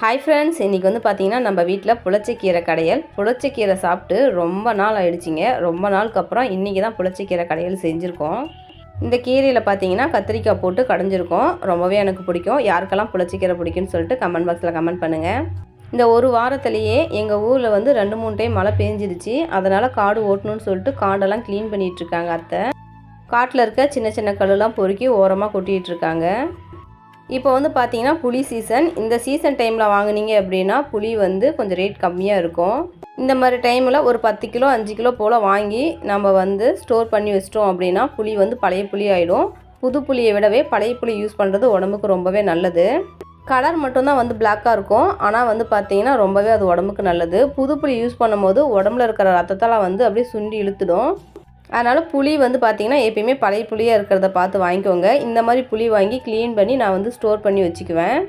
Hi friends இன்றைக்கி வந்து பார்த்தீங்கன்னா நம்ம வீட்டில் புளிச்சக்கீரை கடையல். புளிச்சக்கீரை சாப்பிட்டு ரொம்ப நாள் ஆயிடுச்சிங்க. ரொம்ப நாளுக்கு அப்புறம் இன்றைக்கி தான் புளிச்சக்கீரை கடையல் செஞ்சுருக்கோம். இந்த கீரையில் பார்த்தீங்கன்னா கத்திரிக்காய் போட்டு கடைஞ்சிருக்கோம். ரொம்பவே எனக்கு பிடிக்கும். யாருக்கெல்லாம் புளிச்சக்கீரை பிடிக்கும்னு சொல்லிட்டு கமெண்ட் பாக்ஸில் கமெண்ட் பண்ணுங்கள் இந்த ஒரு வாரத்துலேயே எங்கள் ஊரில் வந்து ரெண்டு மூணு டைம் மழை பெஞ்சிருச்சு அதனால் காடு ஓட்டணும்னு சொல்லிட்டு காடெல்லாம் க்ளீன் பண்ணிகிட்டு இருக்காங்க அத்தை. காட்டில் இருக்க சின்ன சின்ன கல்லுலாம் பொறுக்கி ஓரமாக கொட்டிகிட்ருக்காங்க இருக்காங்க. இப்போ வந்து பார்த்தீங்கன்னா புளி சீசன் இந்த சீசன் டைமில் வாங்குனீங்க அப்படின்னா புளி வந்து கொஞ்சம் ரேட் கம்மியாக இருக்கும். இந்த மாதிரி டைமில் ஒரு பத்து கிலோ அஞ்சு கிலோ போல் வாங்கி நம்ம வந்து ஸ்டோர் பண்ணி வச்சிட்டோம் அப்படின்னா புளி வந்து பழைய புளி ஆகிடும் புது புளியை விடவே பழைய புளி யூஸ் பண்ணுறது உடம்புக்கு ரொம்பவே நல்லது. கலர் மட்டும்தான் வந்து பிளாக்காக இருக்கும். ஆனால் வந்து பார்த்தீங்கன்னா ரொம்பவே அது உடம்புக்கு நல்லது. புது புளி யூஸ் பண்ணும்போது உடம்புல இருக்கிற ரத்தத்தெல்லாம் வந்து அப்படியே சுண்டி இழுத்துடும். அதனால் புளி வந்து பார்த்திங்கன்னா எப்பயுமே பழைய புளியாக இருக்கிறத பார்த்து வாங்கிக்கோங்க. இந்த மாதிரி புளி வாங்கி க்ளீன் பண்ணி நான் வந்து ஸ்டோர் பண்ணி வச்சுக்குவேன்.